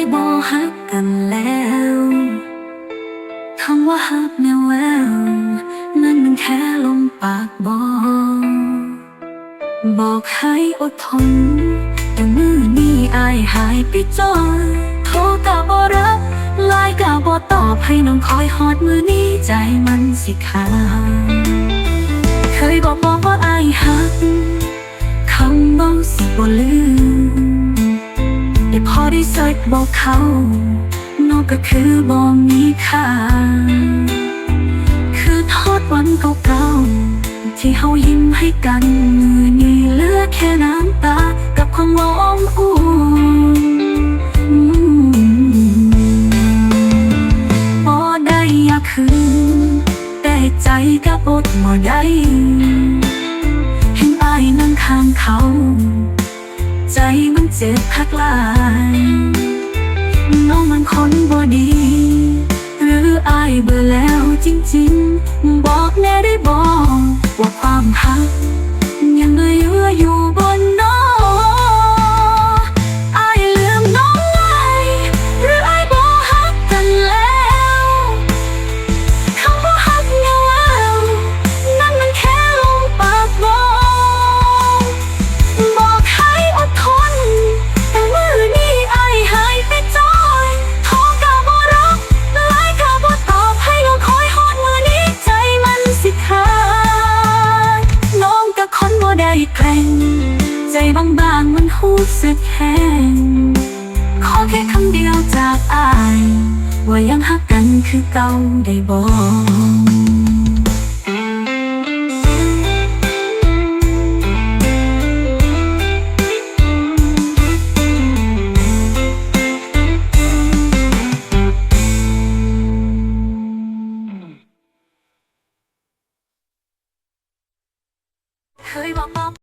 ยบอฮักกันแล้วคำว่าฮักแนวแววนั่นมันแค่ลมปากบอกบอกให้อดทน แต่มือนี้อายหายไปจอยโทรกะบ่รับไลน์กะบ่ตอบให้น้องคอยฮอดมือนี้ใจมันสิขาดเคยบอกบอกว่าอายหักคำบอกสิบ่ลืม ได้สิร์ชบอกเขานองก็คือบ่มีค่าคือทอดวันเก่าๆที่เฮายิ้มให้กันมือนี้เหลือแค่น้ำตา กับความว่าอ้อมอุ่นอืมบ่ได้อยากคืนแต่ใจก็อดบ่ได้เห็นอายนั่งข้างเขา ใจมันเจ็บคักหลายน้องมันคนบ่ดี หรืออายเบื่อแล้วจริงๆ บอกแน่ได้บ ได้แกล้งใจบางๆมันหูสึกแห้งขอแค่คำเดียวจากอาย ว่ายังฮักกันคือเก่าได้บอก 可以帮